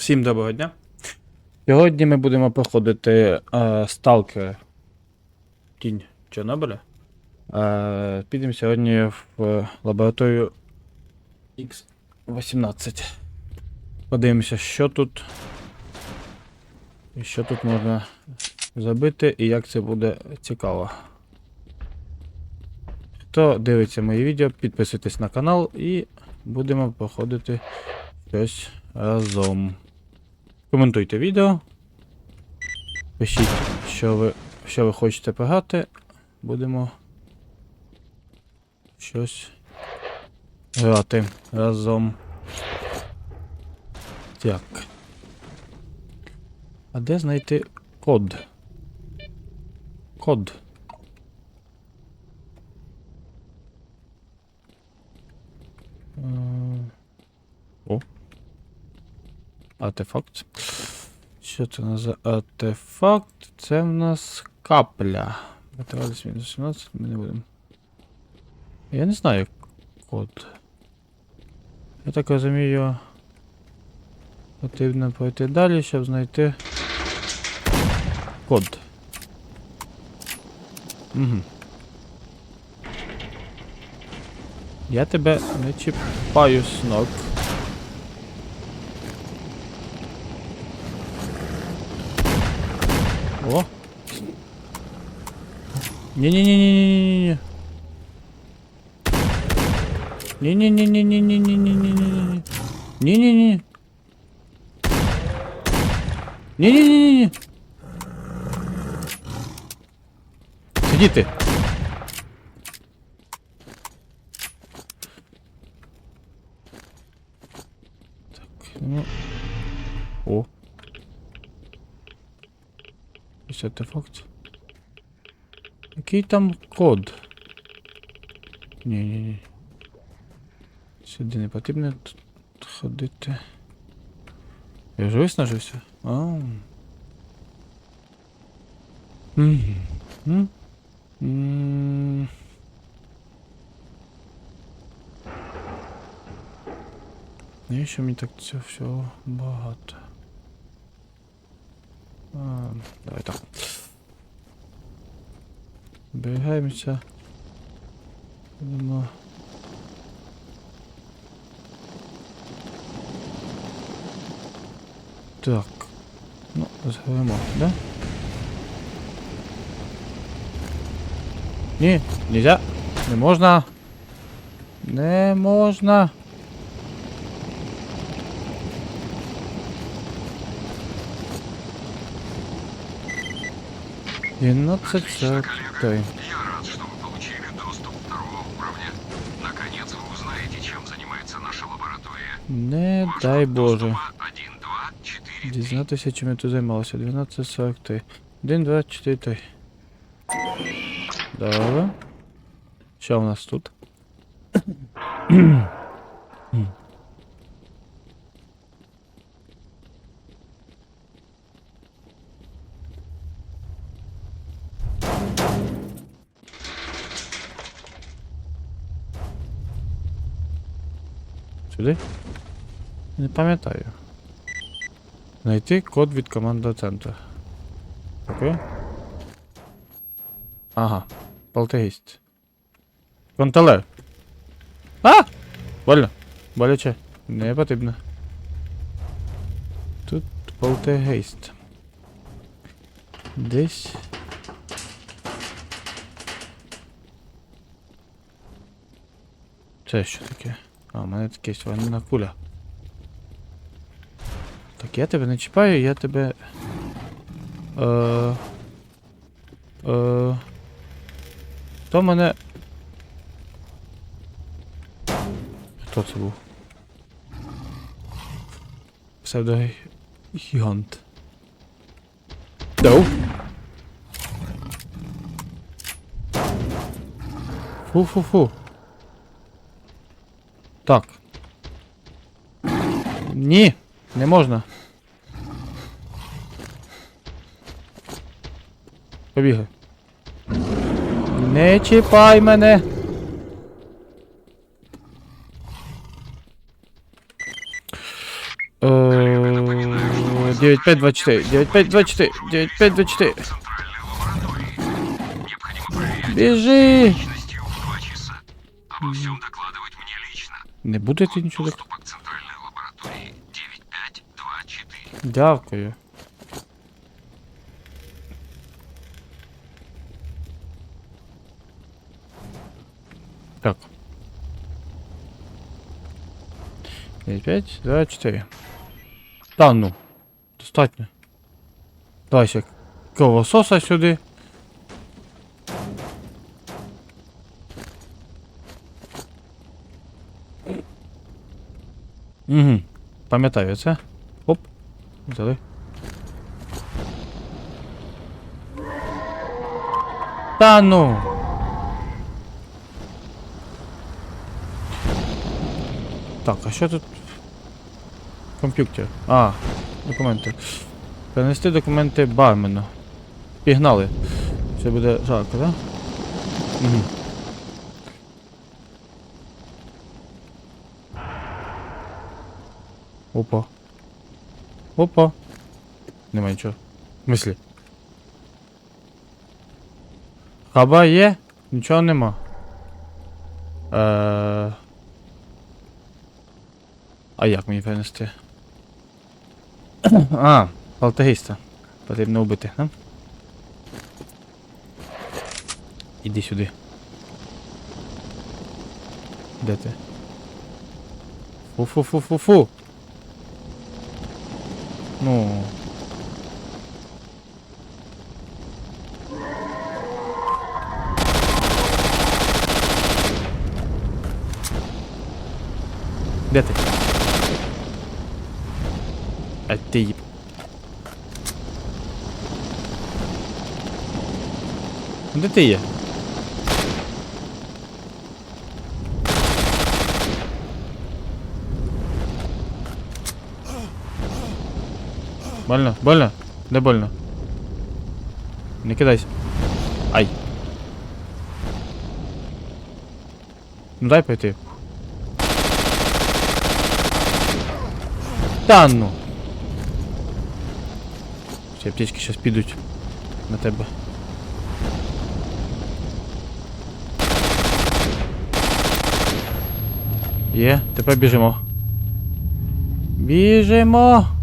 Всім доброго дня. Сьогодні ми будемо проходити е, Сталкер Тінь Чорнобиля. Е, підемо сьогодні в е, лабораторію X18. Подивимося, що тут. І що тут можна забити і як це буде цікаво. Хто дивиться мої відео, підписуйтесь на канал і будемо проходити щось разом. Коментуйте відео. Пишіть, що ви, що ви хочете пограти. Будемо щось грати разом. Так. А де знайти код? Код. М, О. Артефакт. Що це у за артефакт? Це в нас капля. Витривалість мінус 17, ми не будемо. Я не знаю код. Я так розумію. Потрібно пройти далі, щоб знайти код. Угу. Я тебе не чіпаю, снок. О! Не-не-не-не-не-не-не. Не-не-не-не-не-не-не-не-не-не-не. Не-не-не. Не-не-не-не. Сиди ты. Так, ну. О. Ось артефакт. Який там код? Ні, ні, ні. Сюди не потрібно тут ходити. Я вже виснажився? А. Мгм. М? М. Навіщо мені так цього всього багато? А, давай так. Зберігаємося. Будемо. Так. Ну, згаємо, да? Ні, нельзя. Не можна. Не можна. Двенадцать сорок три. Я рад, что вы получили доступ второго уровня. Наконец вы узнаете, чем занимается наша лаборатория. Не Ваш дай Боже. доступа 1, 2, 4, 3. Дізнатися, чим я тут займалася. 12.43. 1, 2, 4, 3. Добре. Що у нас тут? Сюди? Не пам'ятаю. Знайти код від командного центру. Окей. Ага. Полтергіст. Контролер. А! Больно. Боляче. Не потрібно. Тут полтергейст. Десь. Це що таке? А, у мене таке ванна куля. Так, я тебе не чіпаю, я тебе. Е... Е... Хто мене. Хто це був? Псевдогігант. Доу. Фу-фу-фу. Так. Ні, не можна. Побігай. Не чіпай мене. Е, девять пять два четыре. Девять пять два четыре. Девять пять два четыре. Бежи! Не будете нічого так. Центральной лаборатории 9524. Дякую. Так. 9, 5, 2, 4. Та ну. Достатньо. Давай ще кровососа сюди. Угу. Пам'ятаю це. Оп. Взяли. Та ну. Так, а що тут? Комп'ютер. А, документи. Перенести документи бармену. Пігнали. Це буде жарко, так? Да? Угу. Опа. Опа. Нема нічого. В мислі. Хаба є? Нічого нема. Е... А як мені перенести? а, полтергейста. Потрібно убити, да? Іди сюди. Де ти? Фу-фу-фу-фу-фу. Ну. Де ти? А ти їб. Де ти є? Больно? Больно? Де больно? Не кидайся. Ай. Ну дай пойти. Та ну. Ці аптечки зараз підуть на тебе. Є, тепер біжимо. Біжимо.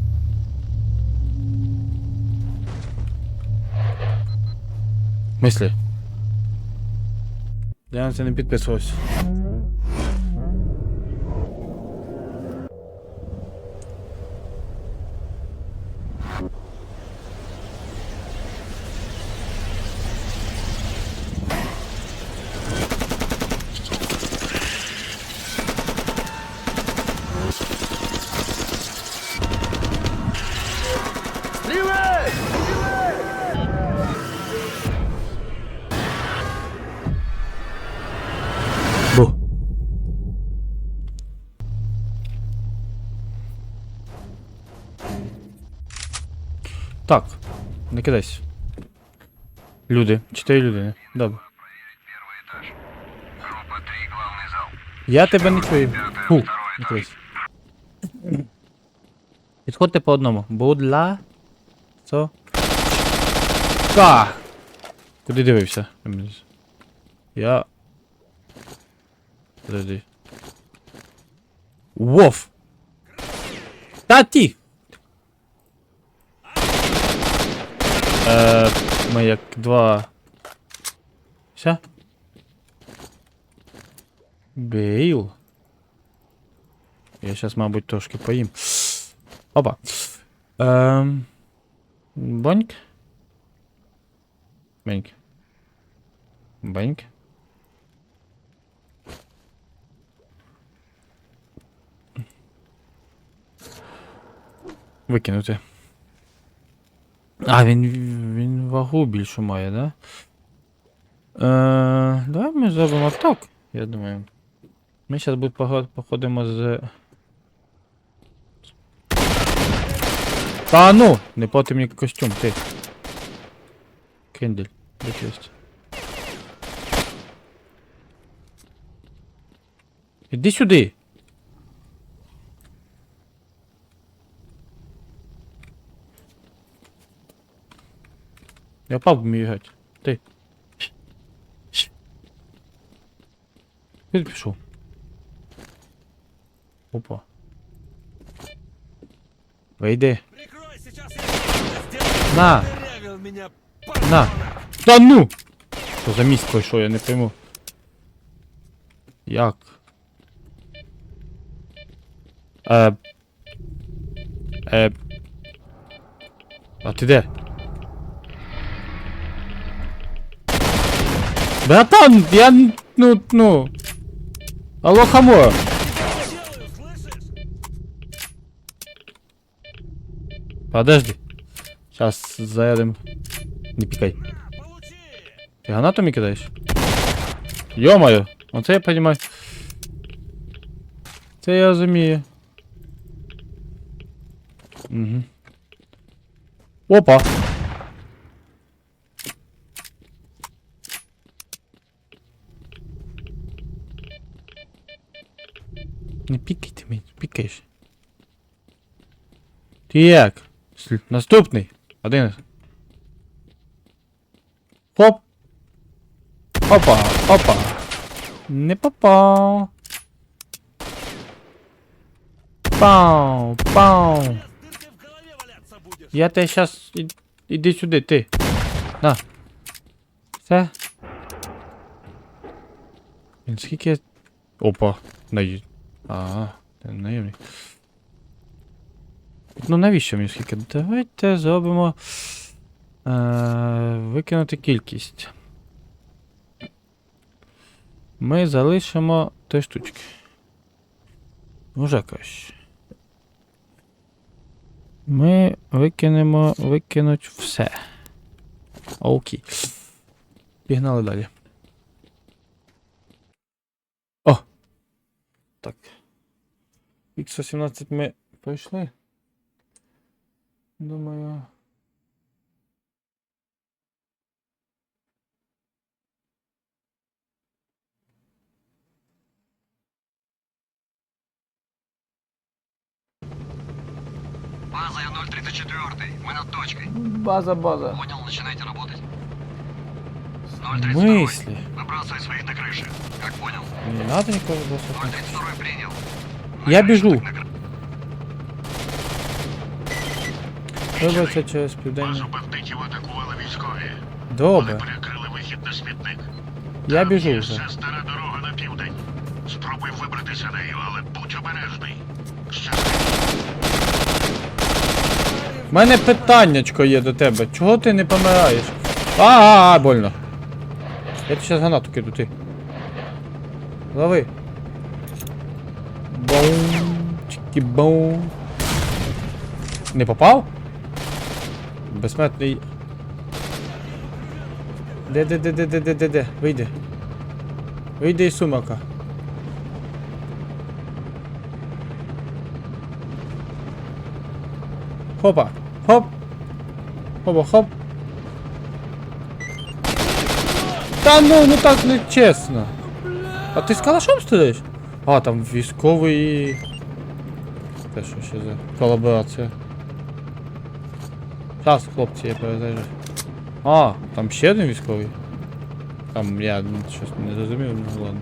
Мислі. Я на це не підписувався. Не кидайся. Люди. Чотири людини. Добре. Группа 3, главный зал. Я тебе не чую. Фу, не кидайся. Підходьте по одному. Будь ла. Со. Ка! Куди дивився? Я. Подожди. Вов! Та ті! Е, ми як два. Все? Бейл. Я сейчас, мабуть, трошки поїм. Опа. Ем... Боньк. Боньк. Боньк. Викинути. А, він, він вагу більшу має, да? Е, давай ми зробимо так, я думаю. Ми зараз походимо з. Та ну! Не потім мені костюм, ти. Кендель, де ти єсть? Іди сюди! Я пап вмію грати. Ти. Ти пішов? Опа. Вийди. На! На! Та ну! Що за міст пройшов, я не пойму. Як? Е. Е. А ти де? Братан, я н- ну, ну. Алло, хамо. делаю, слышишь? Подожди. Сейчас зарядим. Не пикай. На, получи! Ти гранатами кидаєш? Йо-моє, оце я понимаю. Це я розумію. Угу. Опа! Не пікай ти мені, пікаєш. Ти як? Слід- Наступний. Один. Хоп! Опа, опа. Не попав. Пау, пау. С дыркой в голове валяться будешь. Я тебе щас... і- Іди сюди, ти. На. Все. Блін, скільки... я- Опа. Наї... Ага, наємний. Ну навіщо мені скільки? Давайте зробимо... Е, викинути кількість. Ми залишимо три штучки. Уже краще. Ми викинемо викинуть все. Окей. Пігнали далі. О! Так. X18 ми пройшли. Думаю. База я 034. Мы над точкой. База, база. Понял, начинайте работать. В 032. смысле? Выбрасывай своих на крыше. Как понял? Не надо никого бросать. 032 принял. Я крыше. Вибачте через південні. Базу бандитів атакували військові. Вони Добре. перекрили вихід на смітник. Я Там біжу є вже. ще стара дорога на південь. Спробуй вибратися нею, але будь обережний. У мене питаннячко є до тебе. Чого ти не помираєш? А, а, а, больно. Я тобі зараз гранату киду, ти. Лови. Боум. Чики боум. Не попав? Безсмертний. Де, де, де, де, де, де, де, де? Вийди. Вийди із сумака. Хопа. Хоп. Хопа, хоп. Та ну, ну так не чесно. А ти з калашом стріляєш? А, там військовий. Це що ще за колаборація? Зараз, хлопці, я перезаряджу. А, там ще один військовий. Там я ну, щось не зрозумів, ну ладно.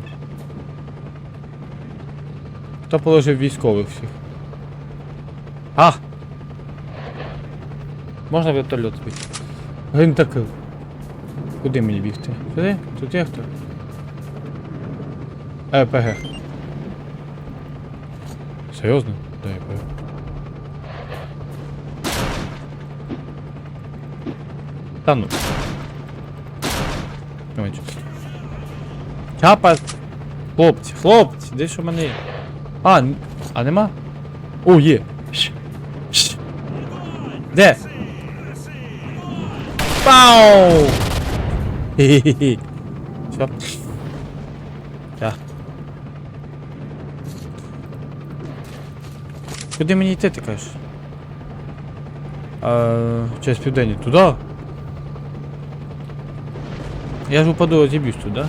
Хто положив військових всіх? А! Можна вертольот збити? Гвинтокрил. Куди мені бігти? Сюди? Тут є хто? РПГ. Серйозно? Да, РПГ. Та ну. Чапа! Хлопці, хлопці, де ж у мене? А, а нема? О, є! Щ. Щ. Де? Пау! Хі-хі-хі. Я. Куди мені йти, ти кажеш? А, через південні. Туди? Я ж упаду, розіб'юсь туди.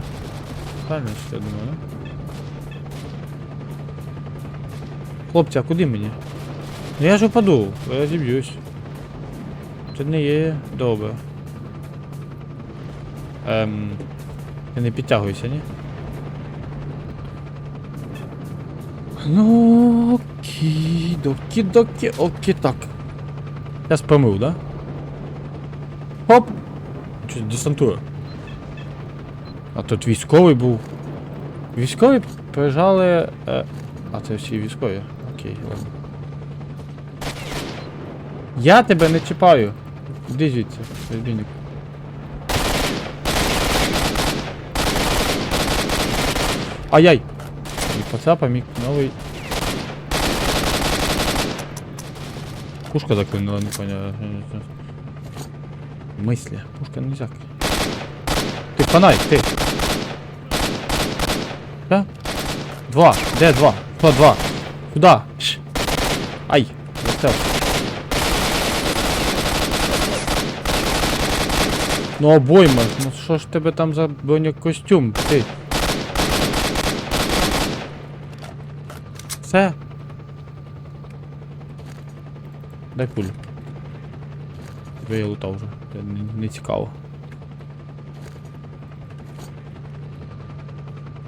Правильно, що я думаю, да? Хлопці, а куди мені? Ну я ж упаду, я розіб'юсь. Це не є добре. Ем. Ти не підтягуйся, ні? Ну, окей, докі, докі, окей, так. Я спамив, да? Хоп! Щось десантує. А тут військовий був. Військові приїжджали. Е... А це всі військові. Окей, ладно. Я тебе не чіпаю. Іди звідси, розбійник. Ай-яй! І поцапа мій новий. Пушка заклинула, не понял. Мысли. Пушка нельзя. Ти фонарик, ти. Да? Два. Де два? Хто два? Куда? Ш. Ай. Застрял. Ну обойма, ну що ж тебе там за бронекостюм, ти? Все. Дай пулю. Тебе я лутав вже. Це не, не цікаво.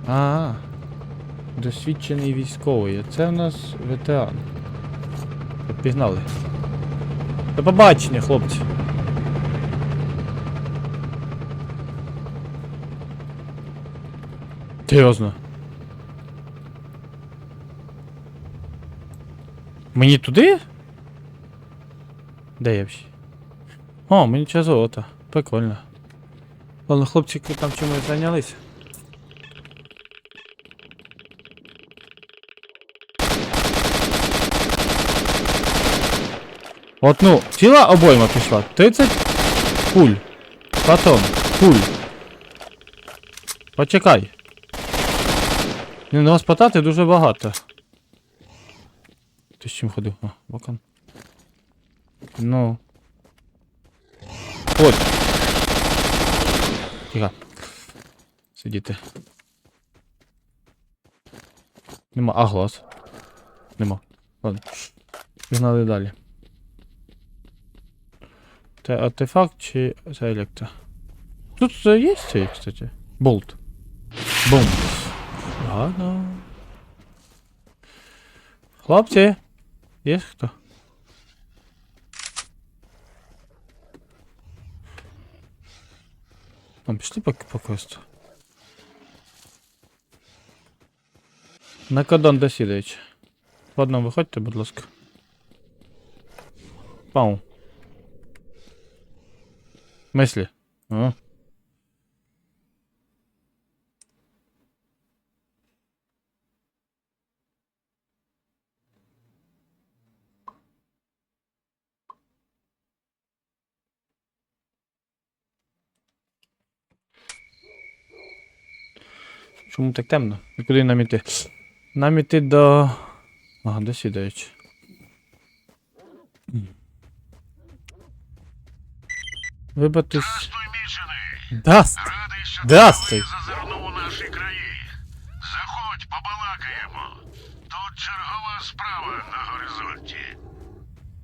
А, досвідчений військовий. Це в нас ветеран. Так, До побачення, хлопці. Серйозно. Мені туди? Де я всі? О, мені час золота. Прикольно. Ладно, хлопці ви там чимось зайнялись. От ну, ціла обойма пішла. 30 пуль. Патрон. Пуль. Почекай. Не на вас питати дуже багато. Ти з чим ходив? А, бокан. Ну. От. Тихо. Сидіти. Нема. А, глаз. Нема. Ладно. Пігнали далі. Це артефакт чи це електро? Тут є цей, кстати. Болт. Бум. Ладно. Хлопці, є хто? Ну, пішли по, по квесту. На кордон досідуючи. Ладно, виходьте, будь ласка. Пау. Мислі. О. Чому так темно? І куди нам іти? Нам іти до. Ага, до сідаючи. Мічений! Даст! Здравствуй. зазирнув у наші краї. Заходь, побалакаємо. Тут чергова справа на горизонті.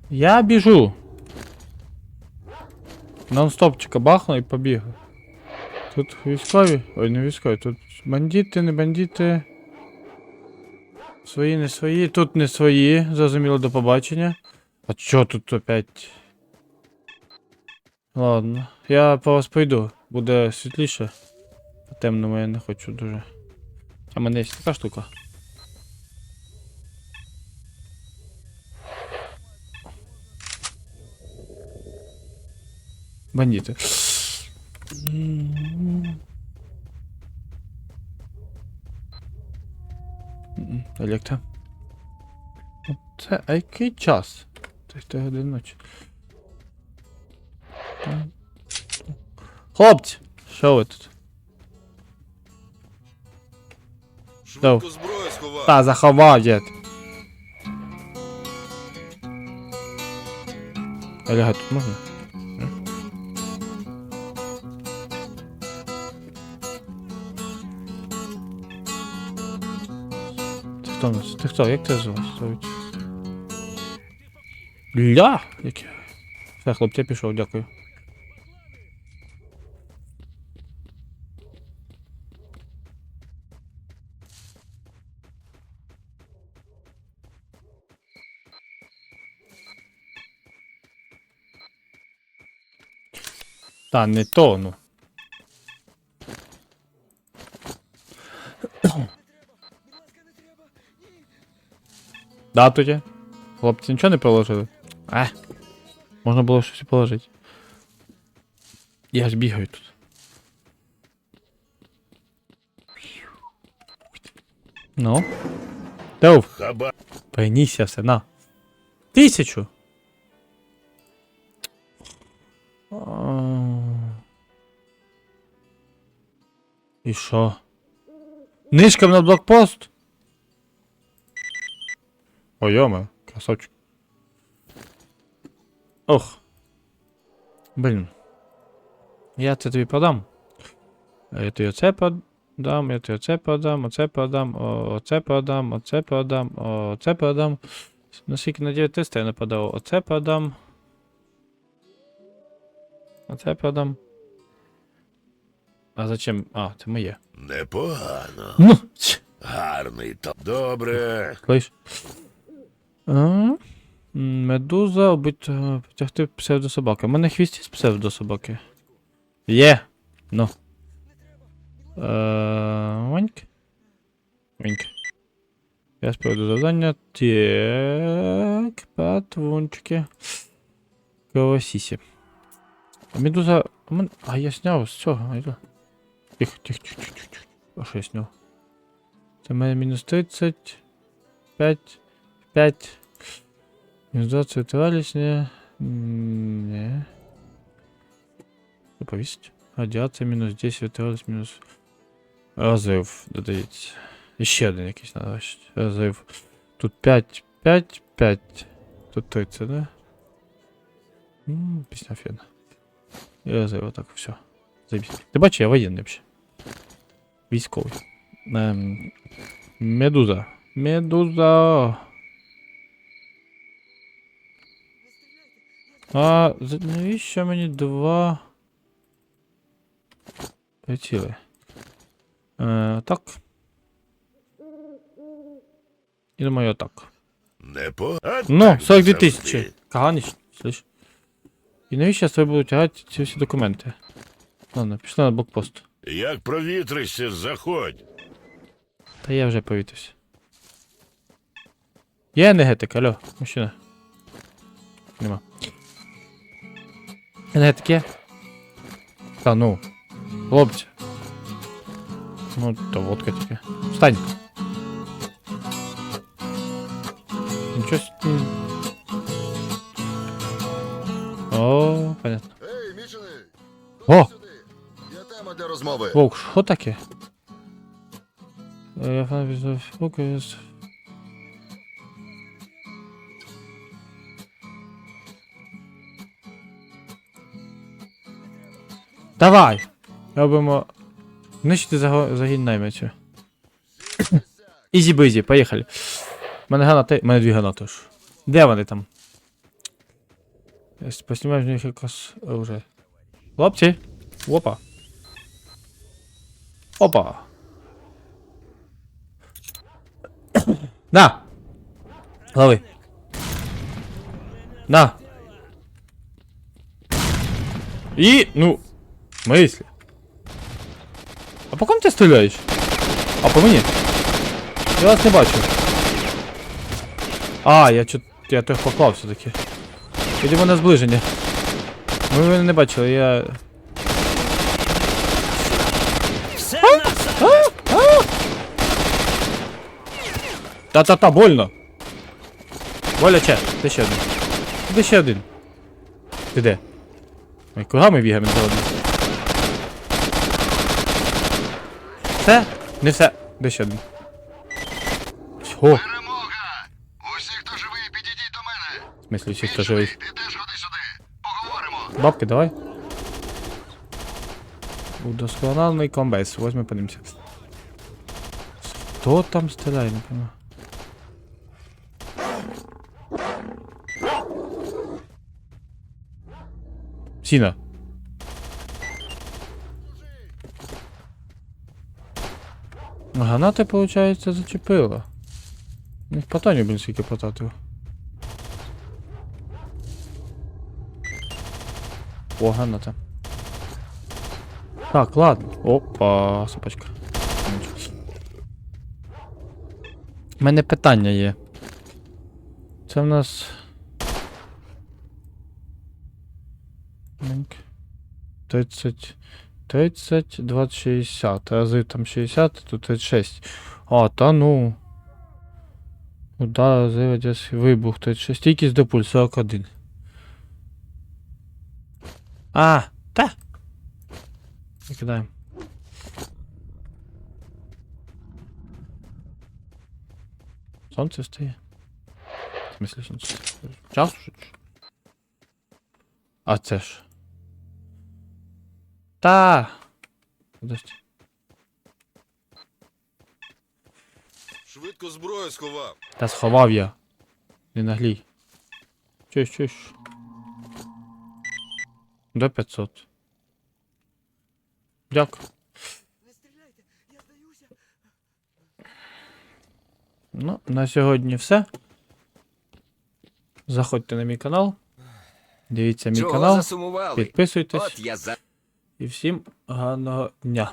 Я біжу. Нон-стопчика бахну і побіг. Тут військові. Ой, не військові, тут бандити, не бандити. Свої, не свої. Тут не свої. Зрозуміло до побачення. А чо тут опять? Ладно. Я по вас пойду. Буде світліше. По темному я не хочу дуже. А мене є така штука. Бандити. Електро. Це а який час? Це годин ночі. Хлопці! Що ви тут? Швидко зброю сховав. Та заховав дід. А лягати тут можна? Антонович, ти хто? Як ти звеш? Ля! Яке? Все, хлопці, пішов, дякую. Та не то, ну. Да, тоді. Хлопці нічого не положили. А. Можна було щось і положити. Я ж бігаю тут. Ну. Тев, принісся все, на. Тисячу. І що? Нишкам на блокпост? Ой, йома, красавчик. Ох. Блін. Я це тобі подам. Я тобі оце подам, я тобі оце подам, оце подам, о, оце подам, оце подам, оце подам. Наскільки на 9 тестів я не подав. Оце подам. Оце подам. А зачем? А, це моє. Непогано. Ну, Гарний то. Добре. Клиш. А, Медуза обить потягти псевдособаки. У мене хвіст із псевдособаки. Є. Ну. Е, Ваньк. Ваньк. Я справду завдання. Так. Патвунчики. Кавасісі. Медуза. А, я сняв з цього. Тихо, тихо, тихо, тихо, тихо. А що я сняв? Це мене мінус 30. 5. 5. Мінус 20 не. М, Не. Повісить. Радіація мінус 10 витривалість, мінус. Розрив додається. І ще один якийсь треба. бачити. Розрив. Тут 5, 5, 5. Тут 30, да? М, Пісня фена. І розрив, отак, все. Забісь. Ти бачиш, я воєнний взагалі. Військовий. Ем, медуза. Медуза. А за- навіщо мені два приціли? Е, так. І думаю, так. Непогано. Ну, 42 тисячі. Каганіч, слышь. І навіщо я з тобою буду тягати ці всі документи? Ладно, пішли на блокпост. Як провітришся, заходь. Та я вже повітився. Є енергетик, алло, мужчина. Нема. Енергетик є? Та ну. Хлопці. Ну, то водка тільки. Встань. Нічого с- м. О, понятно. Ей, мічений! О! Сюди! Є тема для розмови. Вовк, що таке? Е, Я фан Давай! Робимо. Нищити заго- загін наймецю. Ізі-бизі, поїхали. У мене гранати. У мене дві гранати ж. Де вони там? Поснімаю з них якось вже. Хлопці! Опа! Опа. На. Лови. На. И, ну, смысле? А по кому ти стріляєш? А по мені? Я вас не бачу. А, я чо... Я трохи поклав все-таки. Підемо на зближення. Ми мене не бачили, я. Та-та-та, больно. Боляче. Де ще один? Де ще один? Ти де? Куди ми бігаємо згодом? Все? Не все. Де ще один? О, Перемога! Усі, хто живий, підійдіть до мене. в смислі всі, хто живий. Ти теж ходи сюди. Поговоримо. Бабки, давай. Удосконалений комбез. Возьми подивимося. Хто там стріляє, не пойму. Сіна. Гранати, виходить, зачепила. У них патронів, блін, скільки потратив. О, граната. Так, ладно. Опа, сапочка. У мене питання є. Це в нас. Менк. 30. 30, 20, 60. Рази там 60, тут 36. А, та ну. Удар, заведеш, вибух 36. Стійкість до пуль 41. А, та. Викидаємо. Сонце встає. В смысле сонце? Час? А це ж. Та. Подожди. Швидко зброю сховав. Та сховав я. Не наглій. Чуєш, чуєш. До 500. Дякую. Ну, на сьогодні все. Заходьте на мій канал. Дивіться мій Чого канал. засумували? Підписуйтесь. От я за. І всім гарного дня.